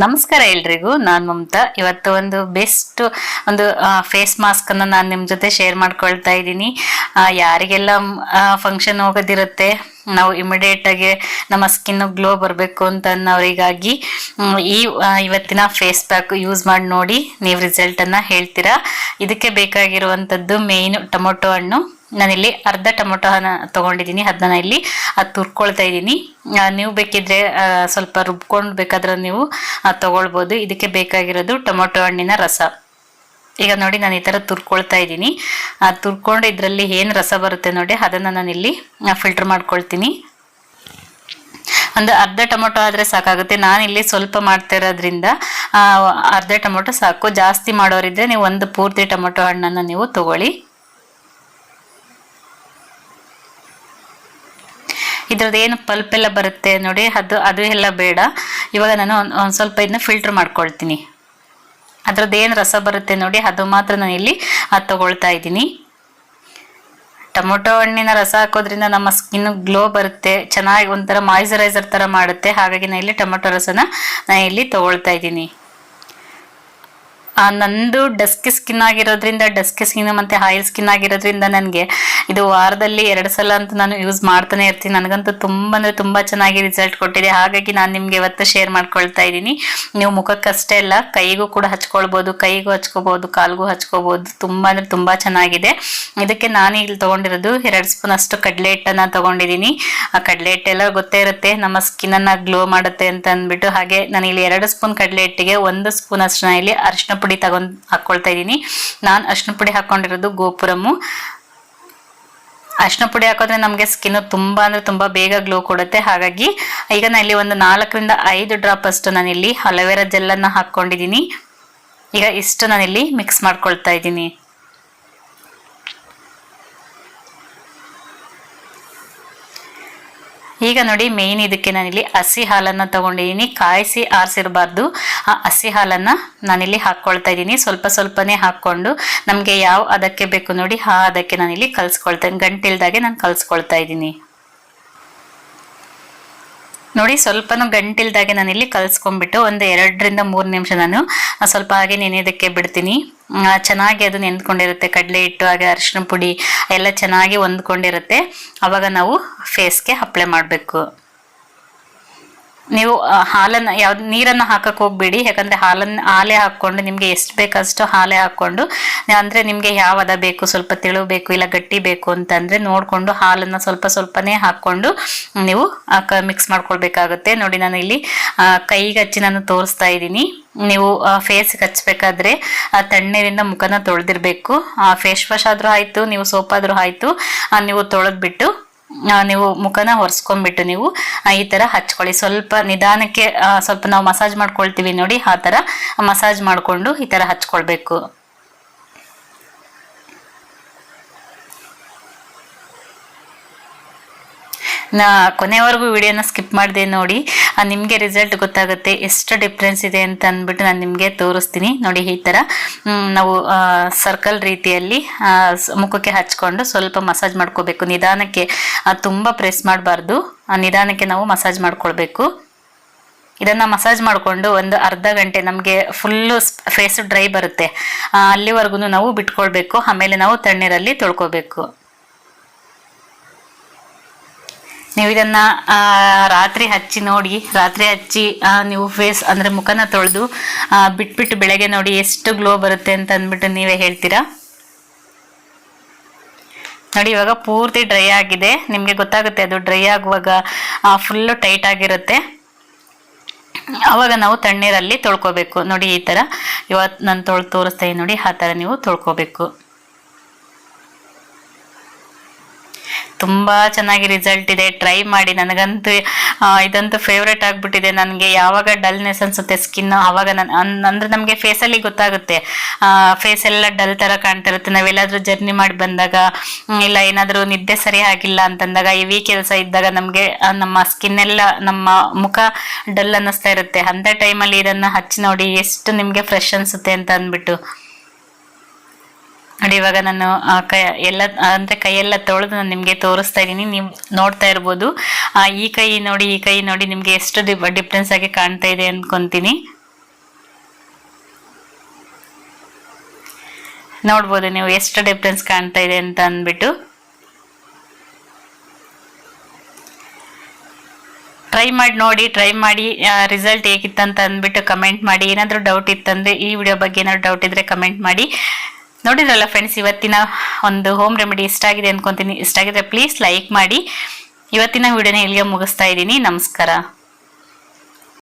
ನಮಸ್ಕಾರ ಎಲ್ರಿಗೂ, ನಾನು ಮಮತಾ. ಇವತ್ತು ಒಂದು ಬೆಸ್ಟ್ ಒಂದು ಫೇಸ್ ಮಾಸ್ಕ್ ಅನ್ನು ನಾನು ನಿಮ್ಮ ಜೊತೆ ಶೇರ್ ಮಾಡ್ಕೊಳ್ತಾ ಇದ್ದೀನಿ. ಯಾರಿಗೆಲ್ಲ ಫಂಕ್ಷನ್ ಹೋಗೋದಿರುತ್ತೆ, ನಾವು ಇಮಿಡಿಯೇಟ್ ಆಗಿ ನಮ್ಮ ಸ್ಕಿನ್ ಗ್ಲೋ ಬರಬೇಕು ಅಂತ ಅನ್ನೋರಿಗಾಗಿ ಈ ಇವತ್ತಿನ ಫೇಸ್ ಪ್ಯಾಕ್ ಯೂಸ್ ಮಾಡಿ ನೋಡಿ ನೀವು ರಿಸಲ್ಟನ್ನು ಹೇಳ್ತೀರಾ. ಇದಕ್ಕೆ ಬೇಕಾಗಿರುವಂತದ್ದು ಮೇಯ್ನು ಟೊಮೊಟೊ ಹಣ್ಣು. ನಾನಿಲ್ಲಿ ಅರ್ಧ ಟೊಮೊಟೊ ಹಣ ತಗೊಂಡಿದ್ದೀನಿ ಅದನ್ನ ಇಲ್ಲಿ, ಅದು ತುರ್ಕೊಳ್ತಾ ಇದ್ದೀನಿ. ನೀವು ಬೇಕಿದ್ರೆ ಸ್ವಲ್ಪ ರುಬ್ಕೊಂಡು ಬೇಕಾದ್ರೆ ನೀವು ತೊಗೊಳ್ಬೋದು. ಇದಕ್ಕೆ ಬೇಕಾಗಿರೋದು ಟೊಮೊಟೊ ಹಣ್ಣಿನ ರಸ. ಈಗ ನೋಡಿ, ನಾನು ಈ ಥರ ತುರ್ಕೊಳ್ತಾ ಇದ್ದೀನಿ. ಆ, ತುರ್ಕೊಂಡು ಇದರಲ್ಲಿ ಏನು ರಸ ಬರುತ್ತೆ ನೋಡಿ, ಅದನ್ನು ನಾನಿಲ್ಲಿ ಫಿಲ್ಟರ್ ಮಾಡ್ಕೊಳ್ತೀನಿ. ಒಂದು ಅರ್ಧ ಟೊಮೊಟೊ ಆದರೆ ಸಾಕಾಗುತ್ತೆ. ನಾನಿಲ್ಲಿ ಸ್ವಲ್ಪ ಮಾಡ್ತಾ ಇರೋದ್ರಿಂದ ಅರ್ಧ ಟೊಮೊಟೊ ಸಾಕು. ಜಾಸ್ತಿ ಮಾಡೋರಿದ್ರೆ ನೀವು ಒಂದು ಪೂರ್ತಿ ಟೊಮೊಟೊ ಹಣ್ಣನ್ನು ನೀವು ತಗೊಳ್ಳಿ. ಇದ್ರದ್ದು ಏನು ಪಲ್ಪ್ ಎಲ್ಲ ಬರುತ್ತೆ ನೋಡಿ, ಅದು ಅದು ಎಲ್ಲ ಬೇಡ. ಇವಾಗ ನಾನು ಒಂದು ಸ್ವಲ್ಪ ಇದನ್ನ ಫಿಲ್ಟರ್ ಮಾಡ್ಕೊಳ್ತೀನಿ. ಅದ್ರದ್ದು ಏನು ರಸ ಬರುತ್ತೆ ನೋಡಿ, ಅದು ಮಾತ್ರ ನಾನು ಇಲ್ಲಿ, ಅದು ತಗೊಳ್ತಾ ಇದ್ದೀನಿ. ಟೊಮೊಟೊ ಹಣ್ಣಿನ ರಸ ಹಾಕೋದ್ರಿಂದ ನಮ್ಮ ಸ್ಕಿನ್ ಗ್ಲೋ ಬರುತ್ತೆ, ಚೆನ್ನಾಗಿ ಒಂಥರ ಮಾಯ್ಚರೈಸರ್ ಥರ ಮಾಡುತ್ತೆ. ಹಾಗಾಗಿ ನಾನು ಇಲ್ಲಿ ಟೊಮೊಟೊ ರಸನ ನಾನು ಇಲ್ಲಿ ತಗೊಳ್ತಾ ಇದ್ದೀನಿ. ನಂದು ಡಸ್ಕಿ ಸ್ಕಿನ್ ಆಗಿರೋದ್ರಿಂದ ಡಸ್ಕಿ ಸ್ಕಿನ್ ಮತ್ತು ಆಯಿಲ್ ಸ್ಕಿನ್ ಆಗಿರೋದ್ರಿಂದ ನನಗೆ ಇದು ವಾರದಲ್ಲಿ ಎರಡು ಸಲ ಅಂತ ನಾನು ಯೂಸ್ ಮಾಡ್ತಾನೆ ಇರ್ತೀನಿ. ನನಗಂತೂ ತುಂಬ ಅಂದರೆ ತುಂಬ ಚೆನ್ನಾಗಿ ರಿಸಲ್ಟ್ ಕೊಟ್ಟಿದೆ. ಹಾಗಾಗಿ ನಾನು ನಿಮಗೆ ಇವತ್ತು ಶೇರ್ ಮಾಡ್ಕೊಳ್ತಾ ಇದ್ದೀನಿ. ನೀವು ಮುಖಕ್ಕಷ್ಟೇ ಅಲ್ಲ, ಕೈಗೂ ಕೂಡ ಹಚ್ಕೊಳ್ಬೋದು. ಕೈಗೂ ಹಚ್ಕೋಬೋದು, ಕಾಲ್ಗೂ ಹಚ್ಕೋಬೋದು. ತುಂಬ ಅಂದರೆ ತುಂಬ ಚೆನ್ನಾಗಿದೆ. ಇದಕ್ಕೆ ನಾನು ಇಲ್ಲಿ ತೊಗೊಂಡಿರೋದು ಎರಡು ಸ್ಪೂನ್ ಅಷ್ಟು ಕಡಲೆ ಹಿಟ್ಟನ್ನು ತೊಗೊಂಡಿದ್ದೀನಿ. ಆ ಕಡಲೆ ಹಿಟ್ಟೆಲ್ಲ ಗೊತ್ತೇ ಇರುತ್ತೆ, ನಮ್ಮ ಸ್ಕಿನ್ನನ್ನು ಗ್ಲೋ ಮಾಡುತ್ತೆ ಅಂತ ಅಂದ್ಬಿಟ್ಟು. ಹಾಗೆ ನಾನು ಇಲ್ಲಿ ಎರಡು ಸ್ಪೂನ್ ಕಡಲೆ ಹಿಟ್ಟಿಗೆ ಒಂದು ಸ್ಪೂನ್ ಅಷ್ಟು ಇಲ್ಲಿ ಅರಿಶಿನ ಪುಡಿ ತಗೊಂಡು ಹಾಕ್ಕೊಳ್ತಾ ಇದ್ದೀನಿ. ನಾನು ಅರಿಶಿನ ಪುಡಿ ಹಾಕ್ಕೊಂಡಿರೋದು ಗೋಪುರಮು ಅರಿಶಿನ ಪುಡಿ ಹಾಕೋದ್ರೆ ನಮಗೆ ಸ್ಕಿನ್ ತುಂಬ ಅಂದ್ರೆ ತುಂಬ ಬೇಗ ಗ್ಲೋ ಕೊಡುತ್ತೆ. ಹಾಗಾಗಿ ಈಗ ನಾನು ಇಲ್ಲಿ ಒಂದು ನಾಲ್ಕರಿಂದ ಐದು ಡ್ರಾಪ್ ಅಷ್ಟು ನಾನಿಲ್ಲಿ ಅಲೋವೆರಾ ಜೆಲ್ಲನ್ನು ಹಾಕ್ಕೊಂಡಿದ್ದೀನಿ ಈಗ ಇಷ್ಟು ನಾನಿಲ್ಲಿ ಮಿಕ್ಸ್ ಮಾಡ್ಕೊಳ್ತಾ ಇದ್ದೀನಿ. ಈಗ ನೋಡಿ ಮೇಯ್ನ್ ಇದಕ್ಕೆ ನಾನಿಲ್ಲಿ ಹಸಿ ಹಾಲನ್ನು ತಗೊಂಡಿದ್ದೀನಿ ಕಾಯಿಸಿ ಆರಿಸಿರಬಾರ್ದು. ಆ ಹಸಿ ಹಾಲನ್ನು ನಾನಿಲ್ಲಿ ಹಾಕ್ಕೊಳ್ತಾ ಇದ್ದೀನಿ ಸ್ವಲ್ಪ ಸ್ವಲ್ಪನೇ ಹಾಕ್ಕೊಂಡು ನಮಗೆ ಯಾವ ಅದಕ್ಕೆ ಬೇಕು ನೋಡಿ, ಆ ಅದಕ್ಕೆ ನಾನಿಲ್ಲಿ ಕಲ್ಸ್ಕೊಳ್ತಾ ಇದ್ದೀನಿ ಗಂಟಿಲ್ದಾಗೆ ನಾನು ಕಲ್ಸ್ಕೊಳ್ತಾ ಇದ್ದೀನಿ ನೋಡಿ, ಸ್ವಲ್ಪನೂ ಗಂಟಿಲ್ದಾಗೆ ಇಲ್ಲಿ ಕಲ್ಸ್ಕೊಂಡ್ಬಿಟ್ಟು ಒಂದು ಎರಡರಿಂದ ಮೂರು ನಿಮಿಷ ನಾನು ಸ್ವಲ್ಪ ಹಾಗೆ ನೆನೆಯೋದಕ್ಕೆ ಬಿಡ್ತೀನಿ. ಚೆನ್ನಾಗಿ ಅದು ನೆಂದ್ಕೊಂಡಿರುತ್ತೆ ಕಡಲೆ ಹಿಟ್ಟು, ಹಾಗೆ ಅರಿಶಿನ ಪುಡಿ, ಎಲ್ಲ ಚೆನ್ನಾಗಿ ಹೊಂದ್ಕೊಂಡಿರುತ್ತೆ. ಅವಾಗ ನಾವು ಫೇಸ್ಗೆ ಅಪ್ಲೈ ಮಾಡಬೇಕು. ನೀವು ಹಾಲನ್ನು, ಯಾವ್ದು, ನೀರನ್ನು ಹಾಕಕ್ ಹೋಗ್ಬೇಡಿ. ಯಾಕಂದ್ರೆ ಹಾಲನ್ನು, ಹಾಲೇ ಹಾಕ್ಕೊಂಡು ನಿಮಗೆ ಎಷ್ಟು ಬೇಕಷ್ಟು ಹಾಲೇ ಹಾಕ್ಕೊಂಡು, ಅಂದ್ರೆ ನಿಮಗೆ ಯಾವ ಹದ ಬೇಕು, ಸ್ವಲ್ಪ ತೆಳು ಬೇಕು, ಇಲ್ಲ ಗಟ್ಟಿ ಬೇಕು ಅಂತಂದರೆ ನೋಡ್ಕೊಂಡು ಹಾಲನ್ನ ಸ್ವಲ್ಪ ಸ್ವಲ್ಪನೇ ಹಾಕೊಂಡು ನೀವು ಮಿಕ್ಸ್ ಮಾಡ್ಕೊಳ್ಬೇಕಾಗುತ್ತೆ. ನೋಡಿ, ನಾನು ಇಲ್ಲಿ ಕೈಗೆ ಹಚ್ಚಿ ನಾನು ತೋರಿಸ್ತಾ ಇದ್ದೀನಿ. ನೀವು ಫೇಸ್ಗೆ ಹಚ್ಚಬೇಕಾದ್ರೆ ತಣ್ಣೀರಿಂದ ಮುಖನ ತೊಳೆದಿರ್ಬೇಕು. ಫೇಸ್ ವಾಶ್ ಆದ್ರೂ ಆಯಿತು, ನೀವು ಸೋಪ್ ಆದ್ರೂ ಆಯಿತು ನೀವು ತೊಳೆದ್ಬಿಟ್ಟು ನೀವು ಮುಖನ ಒರೆಸ್ಕೊಂಡ್ಬಿಟ್ಟು ನೀವು ಈ ತರ ಹಚ್ಕೊಳ್ಳಿ. ಸ್ವಲ್ಪ ನಿಧಾನಕ್ಕೆ ಸ್ವಲ್ಪ ನಾವು ಮಸಾಜ್ ಮಾಡ್ಕೊಳ್ತೀವಿ ನೋಡಿ, ಆ ತರ ಮಸಾಜ್ ಮಾಡಿಕೊಂಡು ಈ ತರ ಹಚ್ಕೊಳ್ಬೇಕು. ಕೊನೆವರೆಗೂ ವಿಡಿಯೋನ ಸ್ಕಿಪ್ ಮಾಡಿದೆ ನೋಡಿ ನಿಮಗೆ ರಿಸಲ್ಟ್ ಗೊತ್ತಾಗುತ್ತೆ, ಎಷ್ಟು ಡಿಫ್ರೆನ್ಸ್ ಇದೆ ಅಂತ ಅಂದ್ಬಿಟ್ಟು ನಾನು ನಿಮಗೆ ತೋರಿಸ್ತೀನಿ. ನೋಡಿ, ಈ ಥರ ನಾವು ಸರ್ಕಲ್ ರೀತಿಯಲ್ಲಿ ಮುಖಕ್ಕೆ ಹಚ್ಕೊಂಡು ಸ್ವಲ್ಪ ಮಸಾಜ್ ಮಾಡ್ಕೋಬೇಕು. ನಿಧಾನಕ್ಕೆ ತುಂಬ ಪ್ರೆಸ್ ಮಾಡಬಾರ್ದು. ನಿಧಾನಕ್ಕೆ ನಾವು ಮಸಾಜ್ ಮಾಡ್ಕೊಳ್ಬೇಕು. ಇದನ್ನು ಮಸಾಜ್ ಮಾಡಿಕೊಂಡು ಒಂದು ಅರ್ಧ ಗಂಟೆ ನಮಗೆ ಫುಲ್ಲು ಫೇಸ್ ಡ್ರೈ ಬರುತ್ತೆ. ಅಲ್ಲಿವರೆಗೂ ನಾವು ಬಿಟ್ಕೊಳ್ಬೇಕು. ಆಮೇಲೆ ನಾವು ತಣ್ಣೀರಲ್ಲಿ ತೊಳ್ಕೊಬೇಕು. ನೀವು ಇದನ್ನ ರಾತ್ರಿ ಹಚ್ಚಿ ನೋಡಿ, ರಾತ್ರಿ ಹಚ್ಚಿ ನೀವು ಫೇಸ್ ಅಂದ್ರೆ ಮುಖನ ತೊಳೆದು ಬಿಟ್ಬಿಟ್ಟು ಬೆಳಗ್ಗೆ ನೋಡಿ ಎಷ್ಟು ಗ್ಲೋ ಬರುತ್ತೆ ಅಂತ ಅಂದ್ಬಿಟ್ಟು ನೀವೇ ಹೇಳ್ತೀರಾ? ನೋಡಿ, ಇವಾಗ ಪೂರ್ತಿ ಡ್ರೈ ಆಗಿದೆ. ನಿಮಗೆ ಗೊತ್ತಾಗುತ್ತೆ, ಅದು ಡ್ರೈ ಆಗುವಾಗ ಫುಲ್ಲು ಟೈಟ್ ಆಗಿರುತ್ತೆ. ಅವಾಗ ನಾವು ತಣ್ಣೀರಲ್ಲಿ ತೊಳ್ಕೊಬೇಕು. ನೋಡಿ, ಈ ಥರ ಇವತ್ತು ನಾನು ತೊಳೆದು ತೋರಿಸ್ತಾ ನೋಡಿ, ಆ ಥರ ನೀವು ತೊಳ್ಕೊಬೇಕು. ತುಂಬ ಚೆನ್ನಾಗಿ ರಿಸಲ್ಟ್ ಇದೆ. ಟ್ರೈ ಮಾಡಿ. ನನಗಂತೂ ಇದಂತೂ ಫೇವ್ರೇಟ್ ಆಗಿಬಿಟ್ಟಿದೆ. ನನಗೆ ಯಾವಾಗ ಡಲ್ನೆಸ್ ಅನ್ಸುತ್ತೆ ಸ್ಕಿನ್ ಆವಾಗ ನಾನು ಅಂದ್ರೆ ನಮಗೆ ಫೇಸಲ್ಲಿ ಗೊತ್ತಾಗುತ್ತೆ. ಫೇಸ್ ಎಲ್ಲ ಡಲ್ ಥರ ಕಾಣ್ತಾ ಇರುತ್ತೆ ನಾವೆಲ್ಲಾದ್ರೂ ಜರ್ನಿ ಮಾಡಿ ಬಂದಾಗ ಇಲ್ಲ ಏನಾದರೂ ನಿದ್ದೆ ಸರಿ ಆಗಿಲ್ಲ ಅಂತಂದಾಗ ಇವಿ ಕೆಲಸ ಇದ್ದಾಗ ನಮಗೆ ನಮ್ಮ ಸ್ಕಿನ್ ಎಲ್ಲ, ನಮ್ಮ ಮುಖ ಡಲ್ ಅನ್ನಿಸ್ತಾ ಇರುತ್ತೆ. ಅಂಥ ಟೈಮಲ್ಲಿ ಇದನ್ನು ಹಚ್ಚಿ ನೋಡಿ ಎಷ್ಟು ನಿಮಗೆ ಫ್ರೆಶ್ ಅನಿಸುತ್ತೆ ಅಂತ ಅಂದ್ಬಿಟ್ಟು. ನೋಡಿ, ಇವಾಗ ನಾನು ಕೈ ಎಲ್ಲ, ಅಂದ್ರೆ ಕೈಯೆಲ್ಲ ತೊಳೆದು ನಾನು ನಿಮಗೆ ತೋರಿಸ್ತಾ ಇದ್ದೀನಿ. ನೀವು ನೋಡ್ತಾ ಇರ್ಬೋದು. ಈ ಕೈ ನೋಡಿ, ಈ ಕೈ ನೋಡಿ ನಿಮಗೆ ಎಷ್ಟು ಡಿಫ್ರೆನ್ಸ್ ಆಗಿ ಕಾಣ್ತಾ ಇದೆ ಅನ್ಕೊಂತೀನಿ. ನೋಡ್ಬೋದು ನೀವು ಎಷ್ಟು ಡಿಫ್ರೆನ್ಸ್ ಕಾಣ್ತಾ ಇದೆ ಅಂತ ಅಂದ್ಬಿಟ್ಟು. ಟ್ರೈ ಮಾಡಿ ನೋಡಿ ಟ್ರೈ ಮಾಡಿ ರಿಸಲ್ಟ್ ಹೇಗಿತ್ತಂತ ಅಂದ್ಬಿಟ್ಟು ಕಮೆಂಟ್ ಮಾಡಿ. ಏನಾದರೂ ಡೌಟ್ ಇತ್ತಂದರೆ ಈ ವಿಡಿಯೋ ಬಗ್ಗೆ ಏನಾದರೂ ಡೌಟ್ ಇದ್ದರೆ ಕಮೆಂಟ್ ಮಾಡಿ. ನೋಡಿದ್ರಲ್ಲ ಫ್ರೆಂಡ್ಸ್ ಇವತ್ತಿನ ಒಂದು ಹೋಮ್ ರೆಮಿಡಿ ಇಷ್ಟ ಆಗಿದೆ ಅನ್ಕೊಂತೀನಿ. ಇಷ್ಟ ಆಗಿದ್ರೆ ಪ್ಲೀಸ್ ಲೈಕ್ ಮಾಡಿ. ಇವತ್ತಿನ ವಿಡಿಯೋನ ಇಲ್ಲಿಗೆ ಮುಗಿಸ್ತಾ ಇದ್ದೀನಿ. ನಮಸ್ಕಾರ.